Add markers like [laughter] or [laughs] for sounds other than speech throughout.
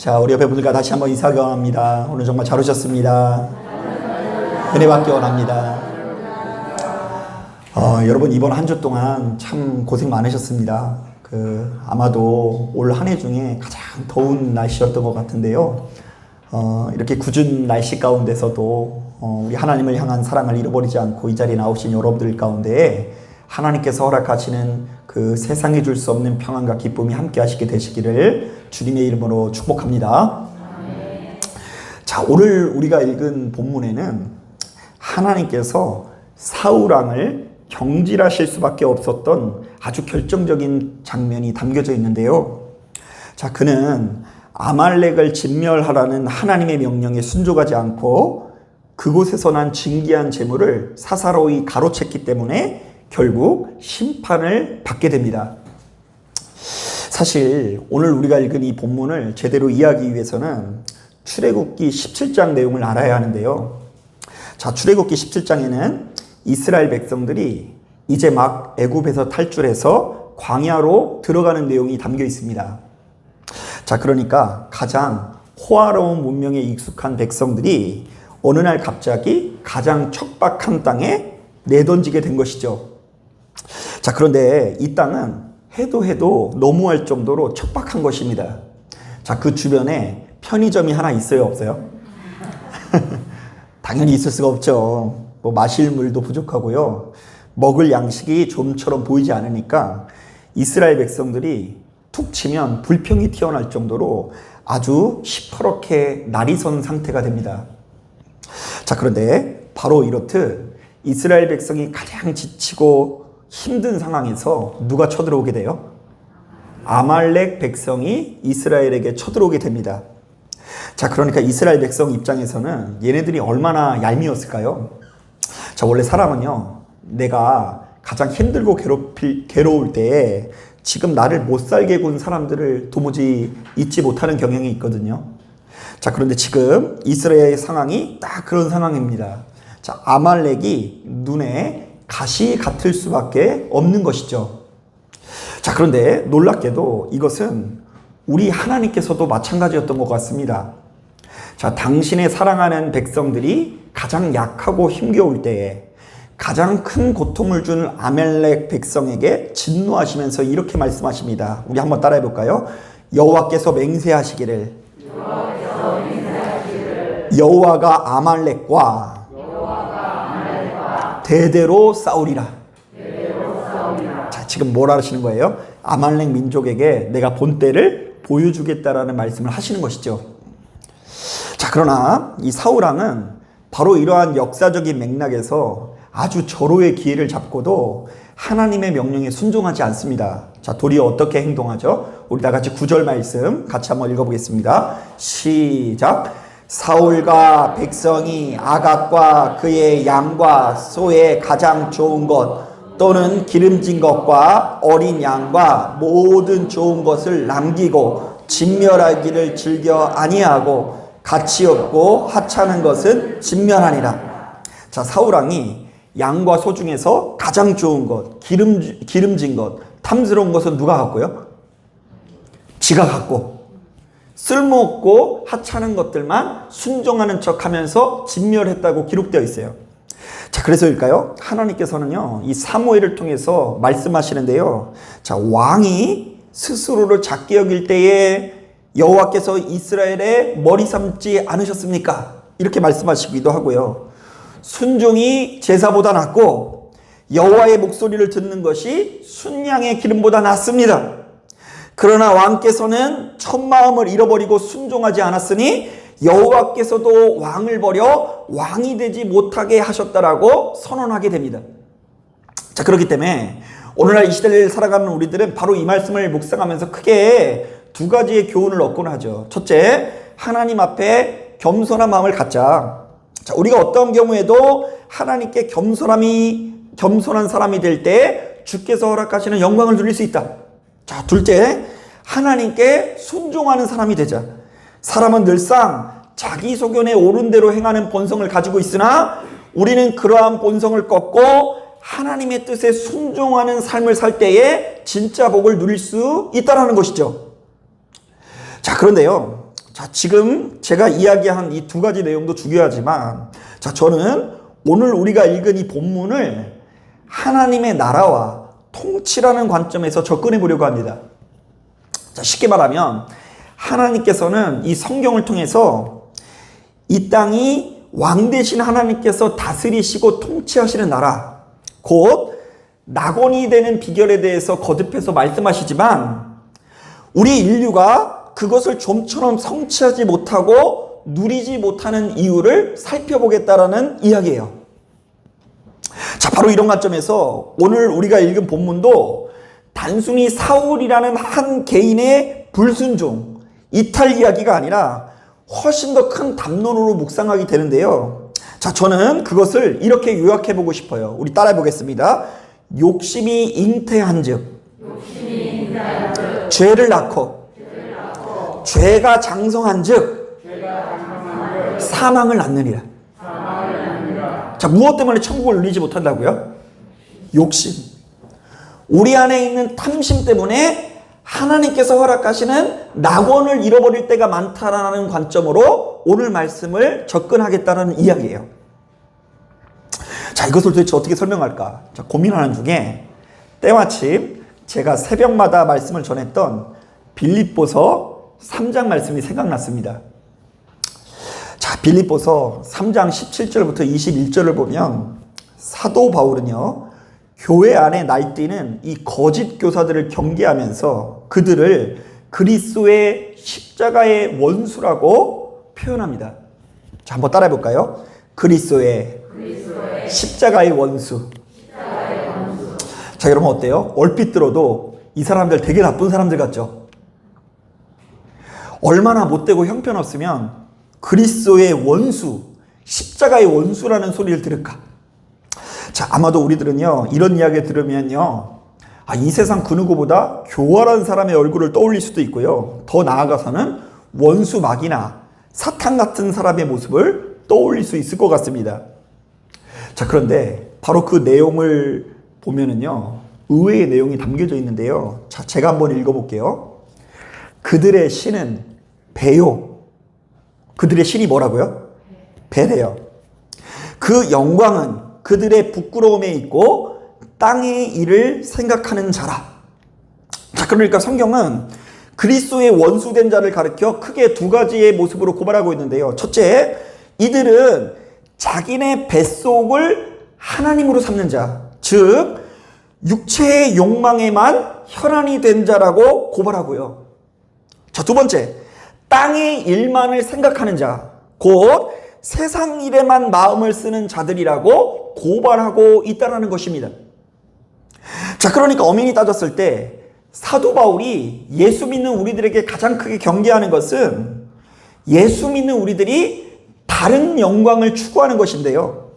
자, 우리 옆에 분들과 다시 한번 인사 교환합니다. 오늘 정말 잘 오셨습니다. 은혜 받기 원합니다. 어, 여러분 이번 한 주 동안 참 고생 많으셨습니다. 그 아마도 올 한 해 중에 가장 더운 날씨였던 것 같은데요. 어, 이렇게 굳은 날씨 가운데서도 어, 우리 하나님을 향한 사랑을 잃어버리지 않고 이 자리에 나오신 여러분들 가운데 하나님께서 허락하시는 그 세상에 줄수 없는 평안과 기쁨이 함께 하시게 되시기를 주님의 이름으로 축복합니다. 자, 오늘 우리가 읽은 본문에는 하나님께서 사울왕을 경질하실 수밖에 없었던 아주 결정적인 장면이 담겨져 있는데요. 자, 그는 아말렉을 진멸하라는 하나님의 명령에 순종하지 않고 그곳에서 난 진기한 재물을 사사로이 가로챘기 때문에 결국 심판을 받게 됩니다. 사실 오늘 우리가 읽은 이 본문을 제대로 이해하기 위해서는 출애굽기 17장 내용을 알아야 하는데요. 자, 출애굽기 17장에는 이스라엘 백성들이 이제 막 애굽에서 탈출해서 광야로 들어가는 내용이 담겨 있습니다. 자, 그러니까 가장 호화로운 문명에 익숙한 백성들이 어느 날 갑자기 가장 척박한 땅에 내던지게 된 것이죠. 자, 그런데 이 땅은 해도 해도 너무할 정도로 척박한 것입니다. 자, 그 주변에 편의점이 하나 있어요, 없어요? [laughs] 당연히 있을 수가 없죠. 뭐 마실 물도 부족하고요. 먹을 양식이 좀처럼 보이지 않으니까 이스라엘 백성들이 툭 치면 불평이 튀어날 정도로 아주 시퍼렇게 날이 선 상태가 됩니다. 자, 그런데 바로 이렇듯 이스라엘 백성이 가장 지치고 힘든 상황에서 누가 쳐들어오게 돼요? 아말렉 백성이 이스라엘에게 쳐들어오게 됩니다. 자, 그러니까 이스라엘 백성 입장에서는 얘네들이 얼마나 얄미웠을까요? 자, 원래 사람은요, 내가 가장 힘들고 괴롭힐, 괴로울 때에 지금 나를 못 살게 군 사람들을 도무지 잊지 못하는 경향이 있거든요. 자, 그런데 지금 이스라엘의 상황이 딱 그런 상황입니다. 자, 아말렉이 눈에 가시 같을 수밖에 없는 것이죠. 자, 그런데 놀랍게도 이것은 우리 하나님께서도 마찬가지였던 것 같습니다. 자, 당신의 사랑하는 백성들이 가장 약하고 힘겨울 때에 가장 큰 고통을 준 아멜렉 백성에게 진노하시면서 이렇게 말씀하십니다. 우리 한번 따라해 볼까요? 여호와께서 맹세하시기를 여호와가 아말렉과 대대로 싸우리라. 자, 지금 뭘 하시는 거예요? 아말렉 민족에게 내가 본때를 보여주겠다라는 말씀을 하시는 것이죠. 자, 그러나 이 사울왕은 바로 이러한 역사적인 맥락에서 아주 절호의 기회를 잡고도 하나님의 명령에 순종하지 않습니다. 자, 도리어 어떻게 행동하죠? 우리 다 같이 구절 말씀 같이 한번 읽어보겠습니다. 시작. 사울과 백성이 아각과 그의 양과 소의 가장 좋은 것 또는 기름진 것과 어린 양과 모든 좋은 것을 남기고 진멸하기를 즐겨 아니하고 가치 없고 하찮은 것은 진멸하니라. 자, 사울왕이 양과 소 중에서 가장 좋은 것, 기름, 기름진 것, 탐스러운 것은 누가 갖고요? 지가 갖고. 쓸모없고 하찮은 것들만 순종하는 척 하면서 진멸했다고 기록되어 있어요. 자, 그래서일까요? 하나님께서는요, 이 사무엘을 통해서 말씀하시는데요. 자, 왕이 스스로를 작게 여길 때에 여호와께서 이스라엘의 머리 삼지 않으셨습니까? 이렇게 말씀하시기도 하고요. 순종이 제사보다 낫고 여호와의 목소리를 듣는 것이 순양의 기름보다 낫습니다. 그러나 왕께서는 첫 마음을 잃어버리고 순종하지 않았으니 여호와께서도 왕을 버려 왕이 되지 못하게 하셨다라고 선언하게 됩니다. 자, 그렇기 때문에 오늘날 이 시대를 살아가는 우리들은 바로 이 말씀을 묵상하면서 크게 두 가지의 교훈을 얻곤 하죠. 첫째, 하나님 앞에 겸손한 마음을 갖자. 자, 우리가 어떤 경우에도 하나님께 겸손함이 겸손한 사람이 될 때 주께서 허락하시는 영광을 누릴 수 있다. 자, 둘째, 하나님께 순종하는 사람이 되자. 사람은 늘상 자기 소견에 옳은 대로 행하는 본성을 가지고 있으나 우리는 그러한 본성을 꺾고 하나님의 뜻에 순종하는 삶을 살 때에 진짜 복을 누릴 수 있다라는 것이죠. 자, 그런데요. 자, 지금 제가 이야기한 이 두 가지 내용도 중요하지만, 자, 저는 오늘 우리가 읽은 이 본문을 하나님의 나라와 통치라는 관점에서 접근해 보려고 합니다. 자, 쉽게 말하면, 하나님께서는 이 성경을 통해서 이 땅이 왕 대신 하나님께서 다스리시고 통치하시는 나라, 곧 낙원이 되는 비결에 대해서 거듭해서 말씀하시지만, 우리 인류가 그것을 좀처럼 성취하지 못하고 누리지 못하는 이유를 살펴보겠다라는 이야기예요. 자, 바로 이런 관점에서 오늘 우리가 읽은 본문도 단순히 사울이라는 한 개인의 불순종, 이탈 이야기가 아니라 훨씬 더 큰 담론으로 묵상하게 되는데요. 자, 저는 그것을 이렇게 요약해 보고 싶어요. 우리 따라해 보겠습니다. 욕심이 잉태한 즉, 죄를 낳고, 죄가 장성한 즉, 사망을 낳느니라. 자, 무엇 때문에 천국을 누리지 못한다고요? 욕심. 우리 안에 있는 탐심 때문에 하나님께서 허락하시는 낙원을 잃어버릴 때가 많다라는 관점으로 오늘 말씀을 접근하겠다는 이야기예요. 자, 이것을 도대체 어떻게 설명할까? 자, 고민하는 중에 때마침 제가 새벽마다 말씀을 전했던 빌립보서 3장 말씀이 생각났습니다. 자, 빌립보서 3장 17절부터 21절을 보면 사도 바울은요. 교회 안에 날뛰는 이 거짓 교사들을 경계하면서 그들을 그리스도의 십자가의 원수라고 표현합니다. 자, 한번 따라해 볼까요? 그리스도의, 십자가의 원수. 자, 여러분 어때요? 얼핏 들어도 이 사람들 되게 나쁜 사람들 같죠? 얼마나 못되고 형편없으면 그리스도의 원수, 십자가의 원수라는 소리를 들을까? 자, 아마도 우리들은요, 이런 이야기 들으면요, 아, 이 세상 그 누구보다 교활한 사람의 얼굴을 떠올릴 수도 있고요. 더 나아가서는 원수 막이나 사탄 같은 사람의 모습을 떠올릴 수 있을 것 같습니다. 자, 그런데 바로 그 내용을 보면은요, 의외의 내용이 담겨져 있는데요. 자, 제가 한번 읽어볼게요. 그들의 신은 배요. 그들의 신이 뭐라고요? 배래요. 그 영광은 그들의 부끄러움에 있고 땅의 일을 생각하는 자라. 자, 그러니까 성경은 그리스도의 원수된 자를 가리켜 크게 두 가지의 모습으로 고발하고 있는데요. 첫째, 이들은 자기네 뱃속을 하나님으로 삼는 자, 즉 육체의 욕망에만 혈안이 된 자라고 고발하고요. 자, 두 번째, 땅의 일만을 생각하는 자, 곧 세상 일에만 마음을 쓰는 자들이라고 고발하고 있다는 것입니다. 자, 그러니까 어민이 따졌을 때 사도 바울이 예수 믿는 우리들에게 가장 크게 경계하는 것은 예수 믿는 우리들이 다른 영광을 추구하는 것인데요.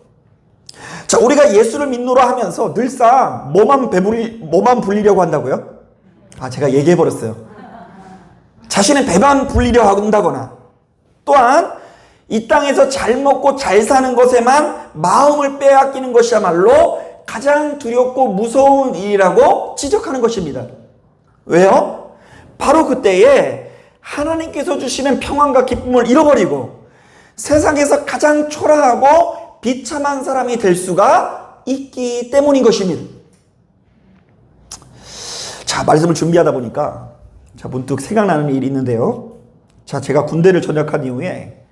자, 우리가 예수를 믿노라 하면서 늘상 뭐만 배불리, 뭐만 불리려고 한다고요? 아, 제가 얘기해 버렸어요. 자신의 배만 불리려 한다거나 또한 이 땅에서 잘 먹고 잘 사는 것에만 마음을 빼앗기는 것이야말로 가장 두렵고 무서운 일이라고 지적하는 것입니다. 왜요? 바로 그때에 하나님께서 주시는 평안과 기쁨을 잃어버리고 세상에서 가장 초라하고 비참한 사람이 될 수가 있기 때문인 것입니다. 자, 말씀을 준비하다 보니까 자, 문득 생각나는 일이 있는데요. 자, 제가 군대를 전역한 이후에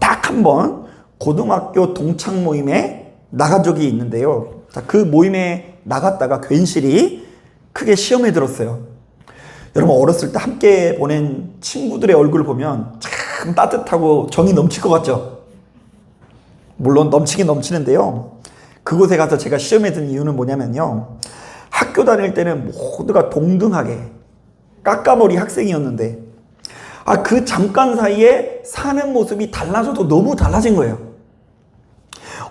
딱 한 번 고등학교 동창 모임에 나간 적이 있는데요. 자, 그 모임에 나갔다가 괜시리 크게 시험에 들었어요. 여러분 어렸을 때 함께 보낸 친구들의 얼굴 보면 참 따뜻하고 정이 넘칠 것 같죠? 물론 넘치긴 넘치는데요. 그곳에 가서 제가 시험에 든 이유는 뭐냐면요. 학교 다닐 때는 모두가 동등하게 까까머리 학생이었는데 아, 그 잠깐 사이에 사는 모습이 달라져도 너무 달라진 거예요.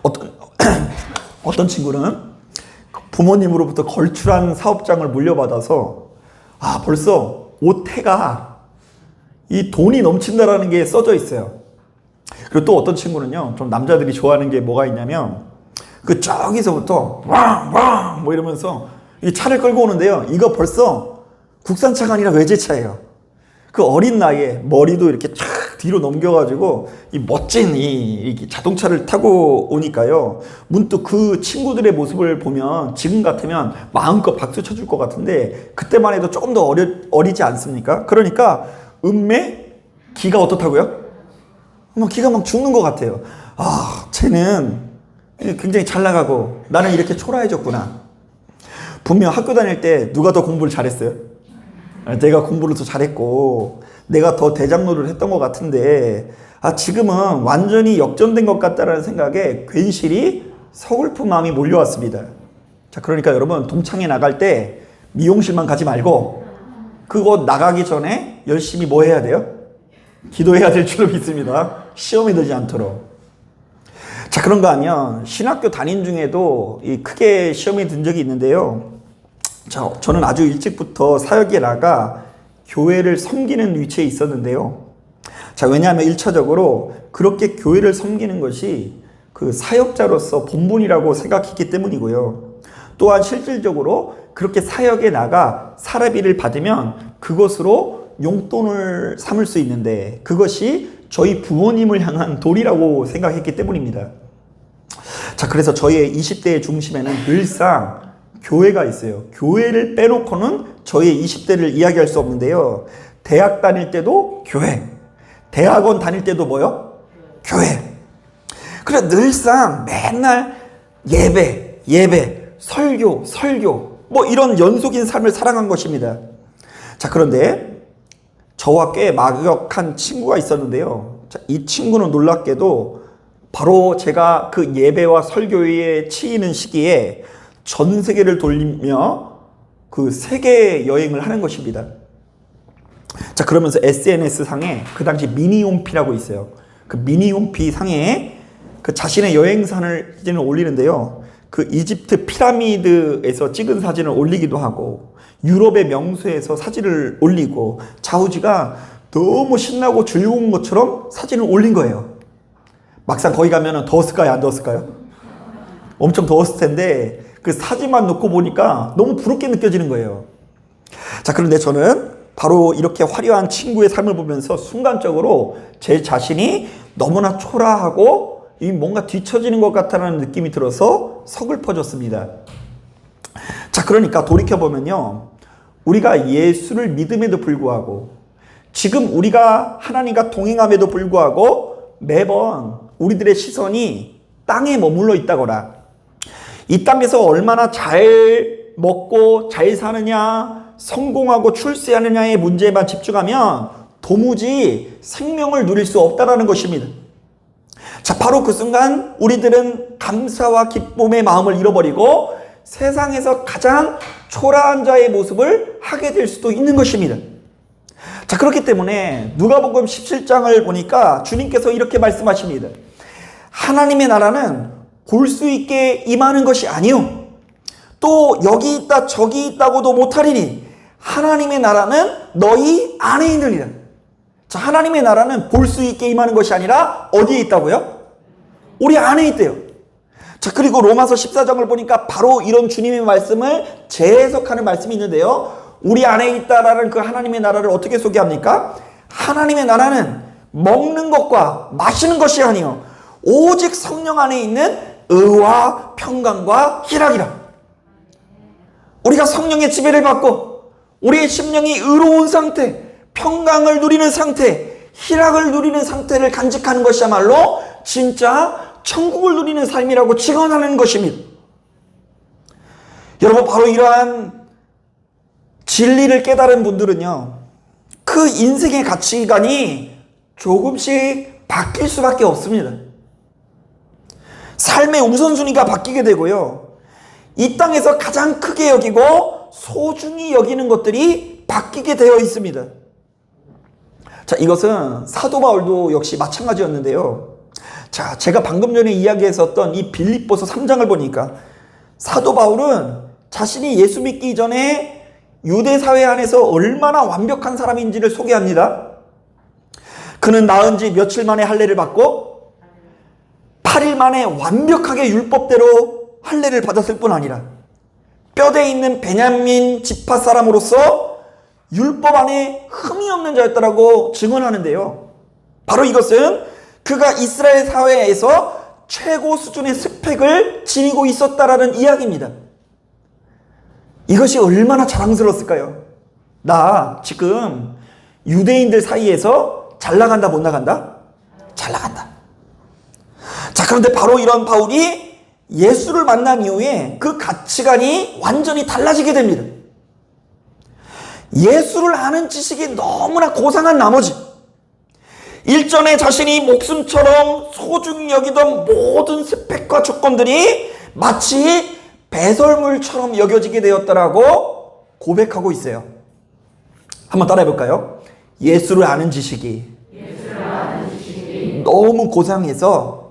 어떤, [clears throat] 어떤 친구는 부모님으로부터 걸출한 사업장을 물려받아서 아, 벌써 옷태가 이 돈이 넘친다라는 게 써져 있어요. 그리고 또 어떤 친구는요, 좀 남자들이 좋아하는 게 뭐가 있냐면 그 저기서부터 왕 왕 뭐 이러면서 이 차를 끌고 오는데요. 이거 벌써 국산차가 아니라 외제차예요. 그 어린 나이에 머리도 이렇게 쫙 뒤로 넘겨가지고 이 멋진 이 자동차를 타고 오니까요. 문득 그 친구들의 모습을 보면 지금 같으면 마음껏 박수 쳐줄 것 같은데 그때만 해도 조금 더 어려, 어리지 않습니까? 그러니까 음매 기가 어떻다고요? 막 기가 막 죽는 것 같아요. 아, 쟤는 굉장히 잘 나가고 나는 이렇게 초라해졌구나. 분명 학교 다닐 때 누가 더 공부를 잘했어요? 아, 내가 공부를 더 잘했고 내가 더 대장로를 했던 것 같은데 아 지금은 완전히 역전된 것 같다라는 생각에 괜시리 서글픈 마음이 몰려왔습니다. 자 그러니까 여러분 동창회 나갈 때 미용실만 가지 말고 그거 나가기 전에 열심히 뭐 해야 돼요? 기도해야 될 줄로 믿습니다. 시험에 들지 않도록. 자 그런가 하면 신학교 담임 중에도 이 크게 시험에 든 적이 있는데요. 자, 저는 아주 일찍부터 사역에 나가 교회를 섬기는 위치에 있었는데요. 자, 왜냐하면 1차적으로 그렇게 교회를 섬기는 것이 그 사역자로서 본분이라고 생각했기 때문이고요. 또한 실질적으로 그렇게 사역에 나가 사례비를 받으면 그것으로 용돈을 삼을 수 있는데 그것이 저희 부모님을 향한 도리라고 생각했기 때문입니다. 자, 그래서 저희의 20대의 중심에는 늘상 교회가 있어요. 교회를 빼놓고는 저희의 20대를 이야기할 수 없는데요. 대학 다닐 때도 교회. 대학원 다닐 때도 뭐요? 교회. 그래 늘상 맨날 예배, 예배, 설교, 설교. 뭐 이런 연속인 삶을 살아간 것입니다. 자, 그런데 저와 꽤 막역한 친구가 있었는데요. 자, 이 친구는 놀랍게도 바로 제가 그 예배와 설교에 치이는 시기에 전 세계를 돌리며 그 세계 여행을 하는 것입니다. 자, 그러면서 SNS 상에 그 당시 미니홈피라고 있어요. 그 미니홈피 상에 그 자신의 여행 사진을 올리는데요. 그 이집트 피라미드에서 찍은 사진을 올리기도 하고 유럽의 명소에서 사진을 올리고 자우지가 너무 신나고 즐거운 것처럼 사진을 올린 거예요. 막상 거기 가면 더웠을까요? 안 더웠을까요? 엄청 더웠을 텐데 그 사진만 놓고 보니까 너무 부럽게 느껴지는 거예요. 자, 그런데 저는 바로 이렇게 화려한 친구의 삶을 보면서 순간적으로 제 자신이 너무나 초라하고 이 뭔가 뒤처지는 것 같다는 느낌이 들어서 서글퍼졌습니다. 자, 그러니까 돌이켜보면요. 우리가 예수를 믿음에도 불구하고 지금 우리가 하나님과 동행함에도 불구하고 매번 우리들의 시선이 땅에 머물러 있다거나 이 땅에서 얼마나 잘 먹고 잘 사느냐, 성공하고 출세하느냐의 문제에만 집중하면 도무지 생명을 누릴 수 없다라는 것입니다. 자, 바로 그 순간 우리들은 감사와 기쁨의 마음을 잃어버리고 세상에서 가장 초라한 자의 모습을 하게 될 수도 있는 것입니다. 자, 그렇기 때문에 누가복음 17장을 보니까 주님께서 이렇게 말씀하십니다. 하나님의 나라는 볼 수 있게 임하는 것이 아니요. 또 여기 있다 저기 있다고도 못하리니 하나님의 나라는 너희 안에 있느니라. 자, 하나님의 나라는 볼 수 있게 임하는 것이 아니라 어디에 있다고요? 우리 안에 있대요. 자, 그리고 로마서 14장을 보니까 바로 이런 주님의 말씀을 재해석하는 말씀이 있는데요. 우리 안에 있다라는 그 하나님의 나라를 어떻게 소개합니까? 하나님의 나라는 먹는 것과 마시는 것이 아니요. 오직 성령 안에 있는 의와 평강과 희락이라. 우리가 성령의 지배를 받고 우리의 심령이 의로운 상태, 평강을 누리는 상태, 희락을 누리는 상태를 간직하는 것이야말로 진짜 천국을 누리는 삶이라고 증언하는 것입니다. 여러분 바로 이러한 진리를 깨달은 분들은요. 그 인생의 가치관이 조금씩 바뀔 수밖에 없습니다. 삶의 우선순위가 바뀌게 되고요. 이 땅에서 가장 크게 여기고 소중히 여기는 것들이 바뀌게 되어 있습니다. 자, 이것은 사도 바울도 역시 마찬가지였는데요. 자, 제가 방금 전에 이야기했었던 이 빌립보서 3장을 보니까 사도 바울은 자신이 예수 믿기 전에 유대 사회 안에서 얼마나 완벽한 사람인지를 소개합니다. 그는 낳은 지 며칠 만에 할례를 받고 8일 만에 완벽하게 율법대로 할례를 받았을 뿐 아니라 뼈대 있는 베냐민 지파 사람으로서 율법 안에 흠이 없는 자였다라고 증언하는데요. 바로 이것은 그가 이스라엘 사회에서 최고 수준의 스펙을 지니고 있었다라는 이야기입니다. 이것이 얼마나 자랑스러웠을까요? 나 지금 유대인들 사이에서 잘 나간다 못 나간다? 잘 나간다. 자 그런데 바로 이런 바울이 예수를 만난 이후에 그 가치관이 완전히 달라지게 됩니다. 예수를 아는 지식이 너무나 고상한 나머지 일전에 자신이 목숨처럼 소중히 여기던 모든 스펙과 조건들이 마치 배설물처럼 여겨지게 되었다라고 고백하고 있어요. 한번 따라해 볼까요? 예수를 아는 지식이, 너무 고상해서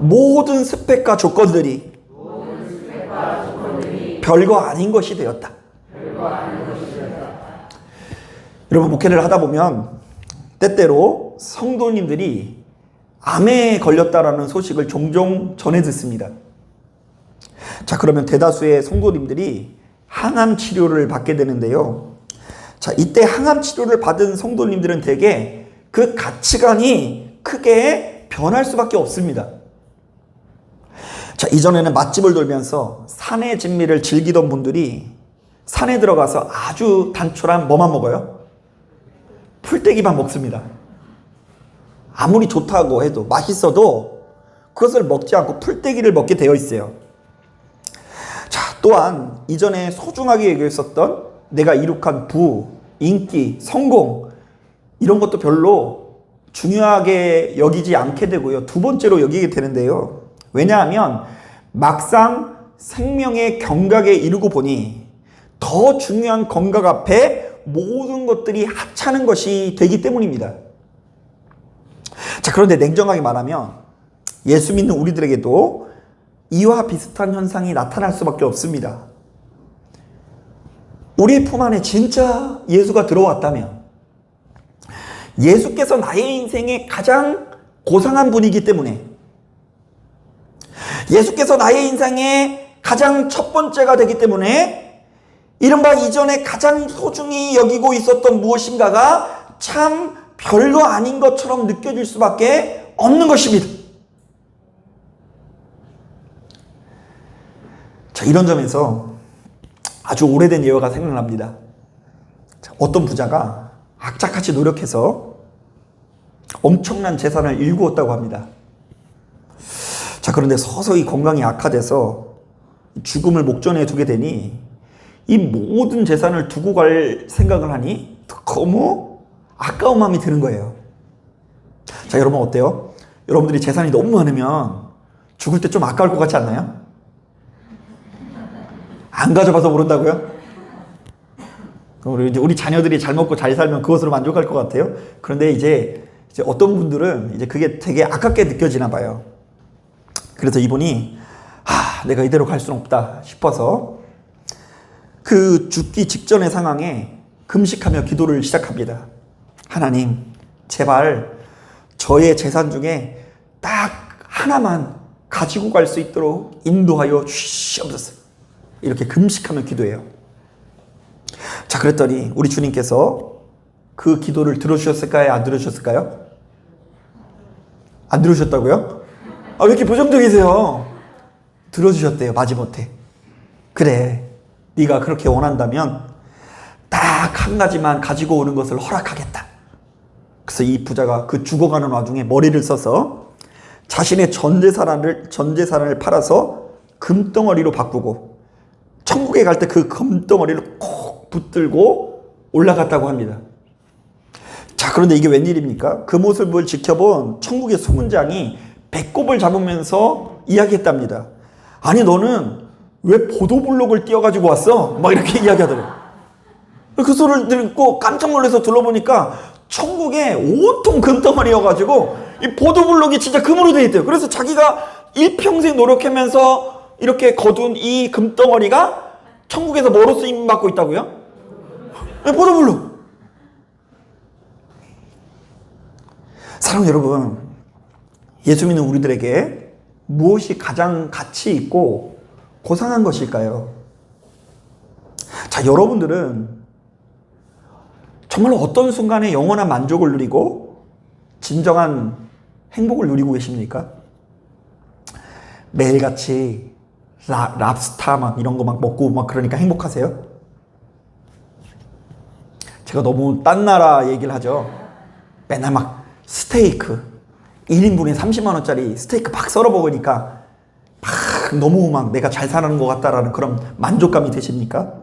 모든 스펙과 조건들이 별거 아닌 것이 되었다. 여러분 목회를 하다 보면 때때로 성도님들이 암에 걸렸다라는 소식을 종종 전해 듣습니다. 자, 그러면 대다수의 성도님들이 항암 치료를 받게 되는데요. 자, 이때 항암 치료를 받은 성도님들은 대개 그 가치관이 크게 변할 수밖에 없습니다. 자, 이전에는 맛집을 돌면서 산의 진미를 즐기던 분들이 산에 들어가서 아주 단촐한 뭐만 먹어요? 풀떼기만 먹습니다. 아무리 좋다고 해도 맛있어도 그것을 먹지 않고 풀떼기를 먹게 되어 있어요. 자, 또한 이전에 소중하게 여겼었던 내가 이룩한 부, 인기, 성공 이런 것도 별로 중요하게 여기지 않게 되고요. 두 번째로 여기게 되는데요. 왜냐하면 막상 생명의 경각에 이르고 보니 더 중요한 건강 앞에 모든 것들이 하찮은 것이 되기 때문입니다. 자, 그런데 냉정하게 말하면 예수 믿는 우리들에게도 이와 비슷한 현상이 나타날 수밖에 없습니다. 우리의 품 안에 진짜 예수가 들어왔다면 예수께서 나의 인생의 가장 고상한 분이기 때문에 예수께서 나의 인생의 가장 첫 번째가 되기 때문에 이른바 이전에 가장 소중히 여기고 있었던 무엇인가가 참 별거 아닌 것처럼 느껴질 수밖에 없는 것입니다. 자, 이런 점에서 아주 오래된 예화가 생각납니다. 자, 어떤 부자가 악착같이 노력해서 엄청난 재산을 일구었다고 합니다. 자, 그런데 서서히 건강이 악화돼서 죽음을 목전에 두게 되니 이 모든 재산을 두고 갈 생각을 하니 너무 아까운 마음이 드는 거예요. 자, 여러분 어때요? 여러분들이 재산이 너무 많으면 죽을 때 좀 아까울 것 같지 않나요? 안 가져가서 모른다고요? 우리, 이제 우리 자녀들이 잘 먹고 잘 살면 그것으로 만족할 것 같아요. 그런데 이제, 이제 어떤 분들은 이제 그게 되게 아깝게 느껴지나 봐요. 그래서 이분이 아, 내가 이대로 갈 수는 없다 싶어서 그 죽기 직전의 상황에 금식하며 기도를 시작합니다. 하나님, 제발 저의 재산 중에 딱 하나만 가지고 갈 수 있도록 인도하여 주시옵소서. 이렇게 금식하며 기도해요. 자, 그랬더니 우리 주님께서 그 기도를 들어주셨을까요? 안 들어주셨을까요? 안 들어주셨다고요? 아, 왜 이렇게 부정적이세요? 들어주셨대요, 마지못해. 그래, 네가 그렇게 원한다면 딱 한 가지만 가지고 오는 것을 허락하겠다. 그래서 이 부자가 그 죽어가는 와중에 머리를 써서 자신의 전 재산을 전 재산을 팔아서 금덩어리로 바꾸고 천국에 갈 때 그 금덩어리를 콕 붙들고 올라갔다고 합니다. 자, 그런데 이게 웬일입니까? 그 모습을 지켜본 천국의 소문장이 배꼽을 잡으면서 이야기했답니다. 아니, 너는 왜 보도블록을 띄어가지고 왔어? 막 이렇게 [laughs] 이야기하더래요. 그 소리를 듣고 깜짝 놀라서 둘러보니까 천국에 온통 금덩어리여가지고 이 보도블록이 진짜 금으로 돼 있대요. 그래서 자기가 일평생 노력하면서 이렇게 거둔 이 금덩어리가 천국에서 뭐로 쓰임 받고 있다고요? 네, 보도블록. 사랑 여러분, 예수 믿는 우리들에게 무엇이 가장 가치 있고 고상한 것일까요? 자, 여러분들은 정말 어떤 순간에 영원한 만족을 누리고 진정한 행복을 누리고 계십니까? 매일같이 라, 랍스타 막 이런 거 막 먹고 막 그러니까 행복하세요? 제가 너무 딴 나라 얘기를 하죠. 맨날 막 스테이크 1인분에 30만 원짜리 스테이크 막 썰어 먹으니까 막 너무 막 내가 잘 사는 것 같다라는 그런 만족감이 되십니까?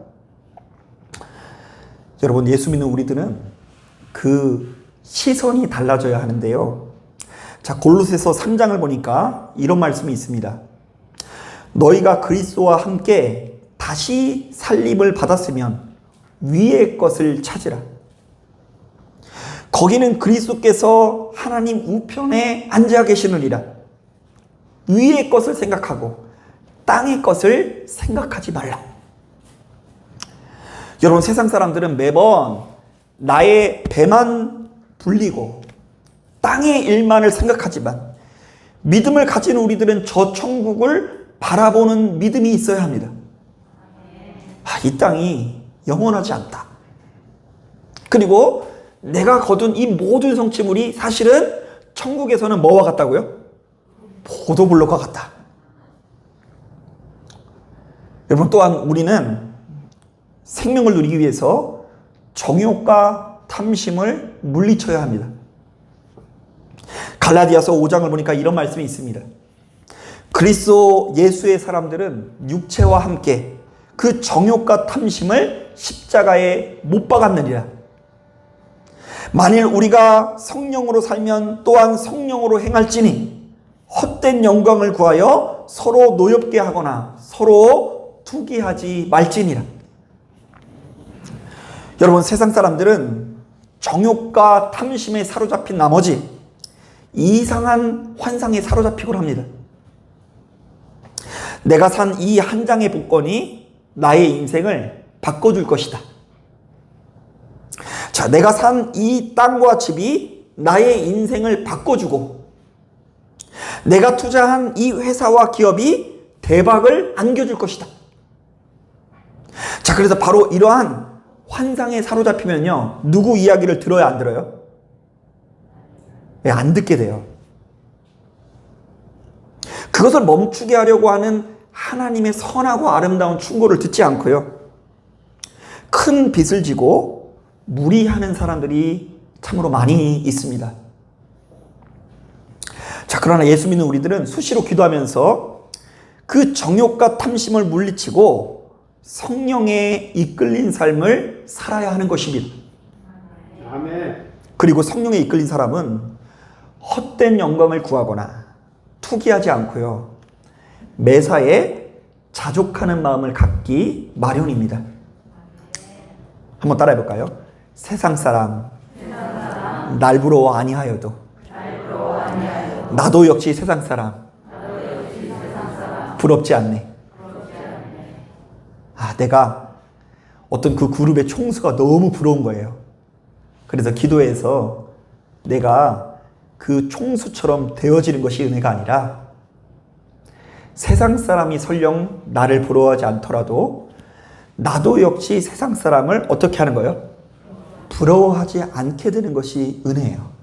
여러분 예수 믿는 우리들은 그 시선이 달라져야 하는데요. 자 골로새서 3장을 보니까 이런 말씀이 있습니다. 너희가 그리스도와 함께 다시 살림을 받았으면 위의 것을 찾으라. 거기는 그리스도께서 하나님 우편에 앉아 계시느니라. 위의 것을 생각하고 땅의 것을 생각하지 말라. 여러분 세상 사람들은 매번 나의 배만 불리고 땅의 일만을 생각하지만 믿음을 가진 우리들은 저 천국을 바라보는 믿음이 있어야 합니다. 아, 이 땅이 영원하지 않다. 그리고 내가 거둔 이 모든 성취물이 사실은 천국에서는 뭐와 같다고요? 포도블록과 같다. 여러분 또한 우리는 생명을 누리기 위해서 정욕과 탐심을 물리쳐야 합니다. 갈라디아서 5장을 보니까 이런 말씀이 있습니다. 그리스도 예수의 사람들은 육체와 함께 그 정욕과 탐심을 십자가에 못 박았느니라. 만일 우리가 성령으로 살면 또한 성령으로 행할지니 헛된 영광을 구하여 서로 노엽게 하거나 서로 투기하지 말지니라. 여러분 세상 사람들은 정욕과 탐심에 사로잡힌 나머지 이상한 환상에 사로잡히곤 합니다. 내가 산 이 한 장의 복권이 나의 인생을 바꿔줄 것이다. 자, 내가 산 이 땅과 집이 나의 인생을 바꿔주고, 내가 투자한 이 회사와 기업이 대박을 안겨줄 것이다. 자, 그래서 바로 이러한 환상에 사로잡히면요, 누구 이야기를 들어야 안 들어요? 예, 안 듣게 돼요. 그것을 멈추게 하려고 하는 하나님의 선하고 아름다운 충고를 듣지 않고요. 큰 빚을 지고 무리하는 사람들이 참으로 많이 있습니다. 자, 그러나 예수 믿는 우리들은 수시로 기도하면서 그 정욕과 탐심을 물리치고 성령에 이끌린 삶을 살아야 하는 것입니다. 아멘. 그리고 성령에 이끌린 사람은 헛된 영광을 구하거나 투기하지 않고요. 매사에 자족하는 마음을 갖기 마련입니다. 한번 따라해 볼까요? 세상 사람, 날 부러워 아니하여도 나도 역시 세상 사람 부럽지 않네. 아, 내가 어떤 그 그룹의 총수가 너무 부러운 거예요. 그래서 기도해서 내가 그 총수처럼 되어지는 것이 은혜가 아니라 세상 사람이 설령 나를 부러워하지 않더라도 나도 역시 세상 사람을 어떻게 하는 거예요? 부러워하지 않게 되는 것이 은혜예요.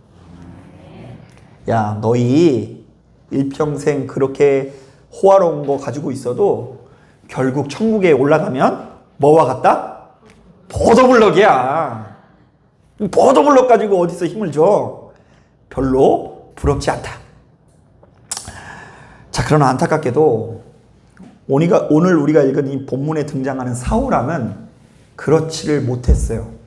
야, 너희 일평생 그렇게 호화로운 거 가지고 있어도 결국 천국에 올라가면 뭐와 같다? 보도블럭이야. 보도블럭 가지고 어디서 힘을 줘? 별로 부럽지 않다. 자, 그러나 안타깝게도 오늘 우리가 읽은 이 본문에 등장하는 사우랑은 그렇지를 못했어요.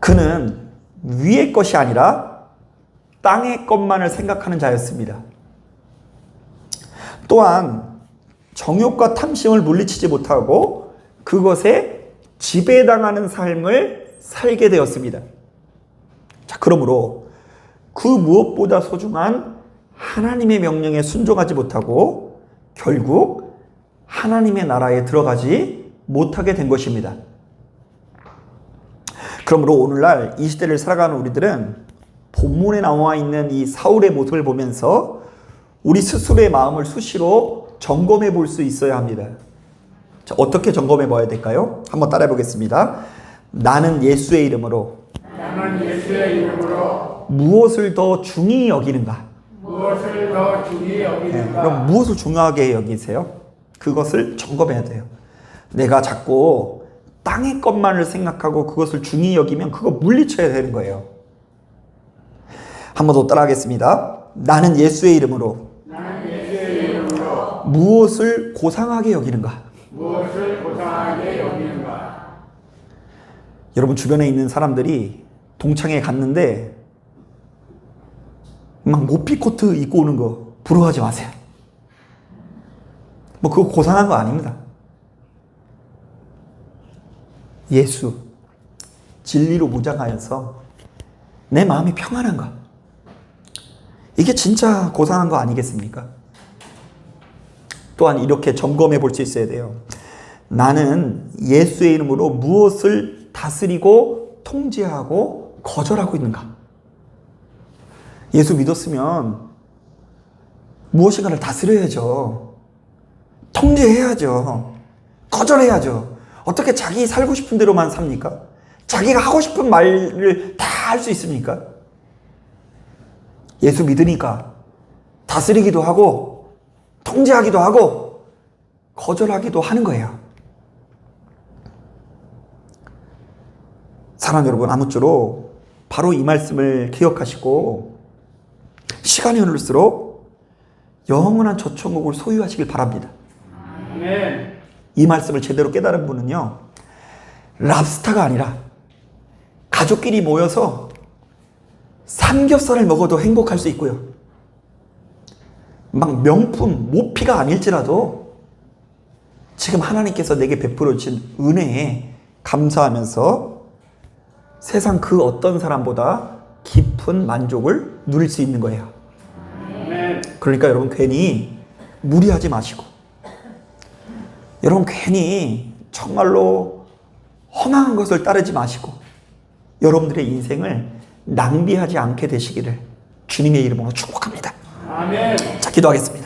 그는 위의 것이 아니라 땅의 것만을 생각하는 자였습니다. 또한 정욕과 탐심을 물리치지 못하고 그것에 지배당하는 삶을 살게 되었습니다. 자, 그러므로 그 무엇보다 소중한 하나님의 명령에 순종하지 못하고 결국 하나님의 나라에 들어가지 못하게 된 것입니다. 그러므로 오늘날 이 시대를 살아가는 우리들은 본문에 나와 있는 이 사울의 모습을 보면서 우리 스스로의 마음을 수시로 점검해 볼 수 있어야 합니다. 자, 어떻게 점검해 봐야 될까요? 한번 따라해 보겠습니다. 나는 예수의 이름으로 나는 예수의 이름으로 무엇을 더 중히 여기는가? 무엇을 더 중히 네, 여기는가 그럼 무엇을 중요하게 여기세요? 그것을 점검해야 돼요. 내가 자꾸 땅의 것만을 생각하고 그것을 중히 여기면 그거 물리쳐야 되는 거예요. 한 번 더 따라하겠습니다. 나는 예수의 이름으로 나는 예수의 이름으로 무엇을 고상하게 여기는가? 무엇을 고상하게 여기는가 여러분 주변에 있는 사람들이 동창회 갔는데 막 모피 코트 입고 오는 거 부러워하지 마세요. 뭐 그거 고상한 거 아닙니다. 예수 진리로 무장하여서 내 마음이 평안한가? 이게 진짜 고상한 거 아니겠습니까? 또한 이렇게 점검해 볼 수 있어야 돼요. 나는 예수의 이름으로 무엇을 다스리고 통제하고 거절하고 있는가? 예수 믿었으면 무엇인가를 다스려야죠. 통제해야죠. 거절해야죠. 어떻게 자기 살고 싶은 대로만 삽니까? 자기가 하고 싶은 말을 다 할 수 있습니까? 예수 믿으니까 다스리기도 하고 통제하기도 하고 거절하기도 하는 거예요. 사랑 여러분 아무쪼록 바로 이 말씀을 기억하시고 시간이 흐를수록 영원한 저천국을 소유하시길 바랍니다. 아멘 이 말씀을 제대로 깨달은 분은요 랍스타가 아니라 가족끼리 모여서 삼겹살을 먹어도 행복할 수 있고요. 막 명품 모피가 아닐지라도 지금 하나님께서 내게 베풀어 주신 은혜에 감사하면서 세상 그 어떤 사람보다 깊은 만족을 누릴 수 있는 거예요. 그러니까 여러분 괜히 무리하지 마시고 여러분 괜히 정말로 험한 것을 따르지 마시고 여러분들의 인생을 낭비하지 않게 되시기를 주님의 이름으로 축복합니다. 아멘 자 기도하겠습니다.